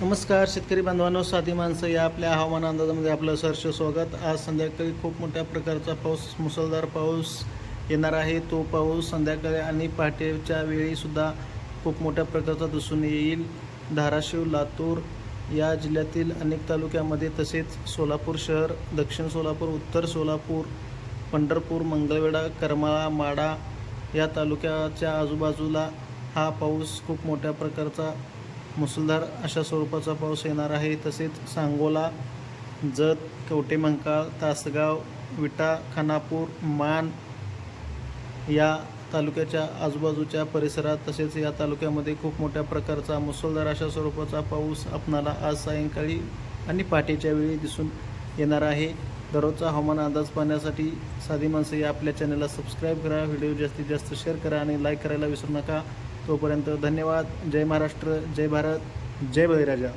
नमस्कार शेतकरी बांधवांनो साधी माणसं या आपल्या हवामान अंदाजामध्ये आपलं सहर्ष स्वागत. आज संध्याकाळी खूप मोठ्या प्रकारचा पाऊस मुसळधार पाऊस येणार आहे. तो पाऊस संध्याकाळी आणि पहाटेच्या वेळीसुद्धा खूप मोठ्या प्रकारचा दिसून येईल. धाराशिव लातूर या जिल्ह्यातील अनेक तालुक्यामध्ये तसेच सोलापूर शहर दक्षिण सोलापूर उत्तर सोलापूर पंढरपूर मंगळवेढा करमाळा माडा या तालुक्याच्या आजूबाजूला हा पाऊस खूप मोठ्या प्रकारचा मुसळधार अशा स्वरूपाचा पाऊस येणार आहे. तसेच सांगोला जत कवटेमंकाळ तासगाव विटा खानापूर मान या तालुक्याच्या आजूबाजूच्या परिसरात तसेच या तालुक्यामध्ये खूप मोठ्या प्रकारचा मुसळधार अशा स्वरूपाचा पाऊस आपणाला आज सायंकाळी आणि पहाटेच्या वेळी दिसून येणार आहे. दररोजचा हवामान अंदाज पाहण्यासाठी साधी माणसं या आपल्या चॅनलला सबस्क्राईब करा. व्हिडिओ जास्तीत जास्त शेअर करा आणि लाईक करायला विसरू नका. तोपर्यंत धन्यवाद. जय महाराष्ट्र जय भारत जय बळीराजा.